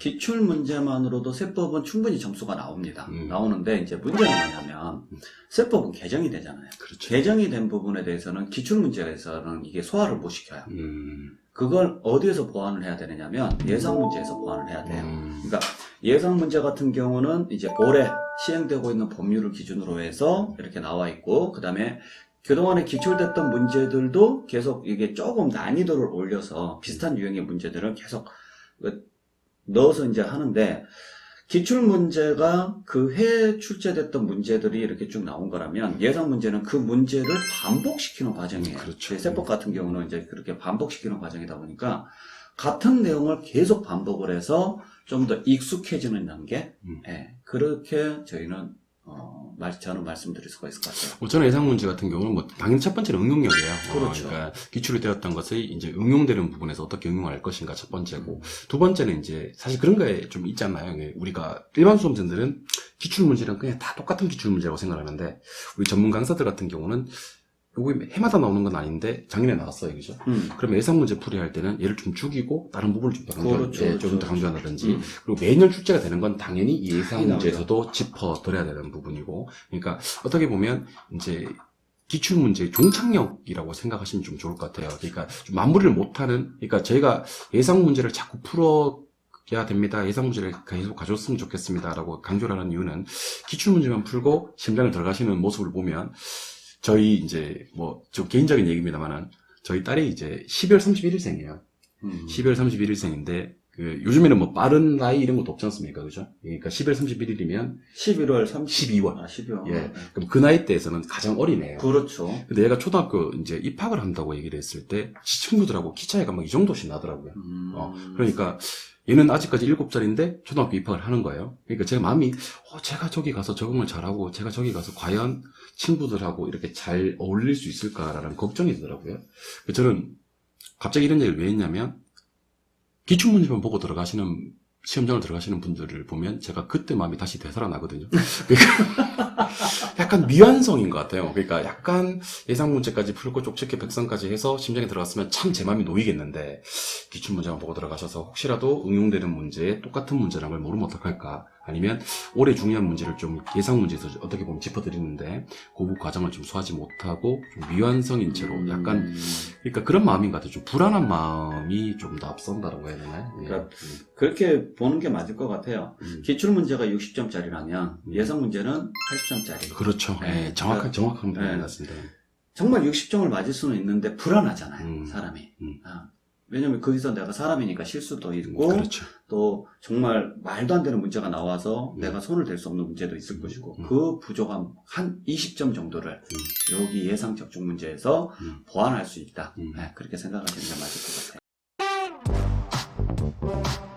기출 문제만으로도 세법은 충분히 점수가 나옵니다. 음. 나오는데 이제 문제는 뭐냐면 세법은 개정이 되잖아요. 그렇죠. 개정이 된 부분에 대해서는 기출 문제에서는 이게 소화를 못 시켜요. 음. 그걸 어디에서 보완을 해야 되느냐면 예상 문제에서 보완을 해야 돼요. 음. 그러니까 예상 문제 같은 경우는 이제 올해 시행되고 있는 법률을 기준으로 해서 이렇게 나와 있고 그 다음에 그동안에 기출됐던 문제들도 계속 이게 조금 난이도를 올려서 비슷한 유형의 문제들을 계속 그 넣어서 이제 하는데 기출 문제가 그해 출제됐던 문제들이 이렇게 쭉 나온 거라면 예상 문제는 그 문제를 반복시키는 과정이에요. 그렇죠. 세법 같은 경우는 이제 그렇게 반복시키는 과정이다 보니까 같은 내용을 계속 반복을 해서 좀 더 익숙해지는 단계, 음. 예, 그렇게 저희는 어, 말, 저는 말씀드릴 수가 있을 것 같아요. 뭐 저는 예상 문제 같은 경우는 뭐 당연히 첫 번째는 응용력이에요. 어, 그렇죠. 그러니까 기출이 되었던 것을 이제 응용되는 부분에서 어떻게 응용할 것인가 첫 번째고 두 번째는 이제 사실 그런 거에 좀 있잖아요. 우리가 일반 수험생들은 기출 문제는 그냥 다 똑같은 기출 문제라고 생각하는데 우리 전문 강사들 같은 경우는 요거 해마다 나오는 건 아닌데 작년에 나왔어요, 그죠? 음, 그러면 예상 문제 풀이할 때는 얘를 좀 죽이고 다른 부분을 좀더 강조, 그렇죠, 예, 좀더 그렇죠. 강조한다든지 음. 그리고 매년 출제가 되는 건 당연히 이 예상 많이 문제에서도 짚어 드려야 되는 부분이고, 그러니까 어떻게 보면 이제 기출 문제의 종착역이라고 생각하시면 좀 좋을 것 같아요. 그러니까 좀 마무리를 못하는, 그러니까 저희가 예상 문제를 자꾸 풀어 야 됩니다. 예상 문제를 계속 가져왔으면 좋겠습니다라고 강조를 하는 이유는 기출 문제만 풀고 심장을 들어가시는 모습을 보면 저희 이제 뭐 좀 개인적인 얘기입니다만은 저희 딸이 이제 12월 31일생이에요. 음. 12월 31일생인데 그 요즘에는 뭐 빠른 나이 이런 것도 없지 않습니까? 그죠? 그러니까 12월 31일이면 11월 30, 12월. 아, 12월. 예. 그럼 그 나이 때에서는 가장 어리네요. 그렇죠. 근데 얘가 초등학교 이제 입학을 한다고 얘기를 했을 때 친구들하고 키 차이가 막 이 정도씩 나더라고요. 음. 어, 그러니까 얘는 아직까지 7살인데 초등학교 입학을 하는 거예요. 그러니까 제가 마음이 어, 제가 저기 가서 적응을 잘하고 제가 저기 가서 과연 친구들하고 이렇게 잘 어울릴 수 있을까라는 걱정이 들더라고요. 그래서 저는 갑자기 이런 얘기를 왜 했냐면 기출문제만 보고 들어가시는 시험장을 들어가시는 분들을 보면 제가 그때 마음이 다시 되살아나거든요. 그러니까 약간 미완성인 것 같아요. 그러니까 약간 예상 문제까지 풀고 쪽집게 백성까지 해서 심장에 들어갔으면 참 제 마음이 놓이겠는데 기출 문제만 보고 들어가셔서 혹시라도 응용되는 문제에 똑같은 문제라는 걸 모르면 어떡할까? 아니면 올해 중요한 문제를 좀 예상 문제에서 어떻게 보면 짚어드리는데 그 과정을 좀 소화하지 못하고 좀 미완성인 채로 약간 음. 그러니까 그런 마음인 것 같아요. 좀 불안한 마음이 좀 더 앞선다라고 해야 되나요? 예. 그러니까 그렇게 보는 게 맞을 것 같아요. 음. 기출 문제가 60점짜리라면 음. 예상 문제는 80점짜리. 그렇죠. 네. 예, 정확한 정확한 네. 표현이 같습니다. 정말 60점을 맞을 수는 있는데 불안하잖아요, 음. 사람이. 음. 아, 왜냐면 거기서 내가 사람이니까 실수도 있고, 그렇죠. 또 정말 말도 안 되는 문제가 나와서 음. 내가 손을 댈 수 없는 문제도 있을 음. 것이고, 음. 그 부족함 한 20점 정도를 여기 예상 적중 문제에서 음. 보완할 수 있다. 음. 네, 그렇게 생각하시는 게 맞을 것 같아요.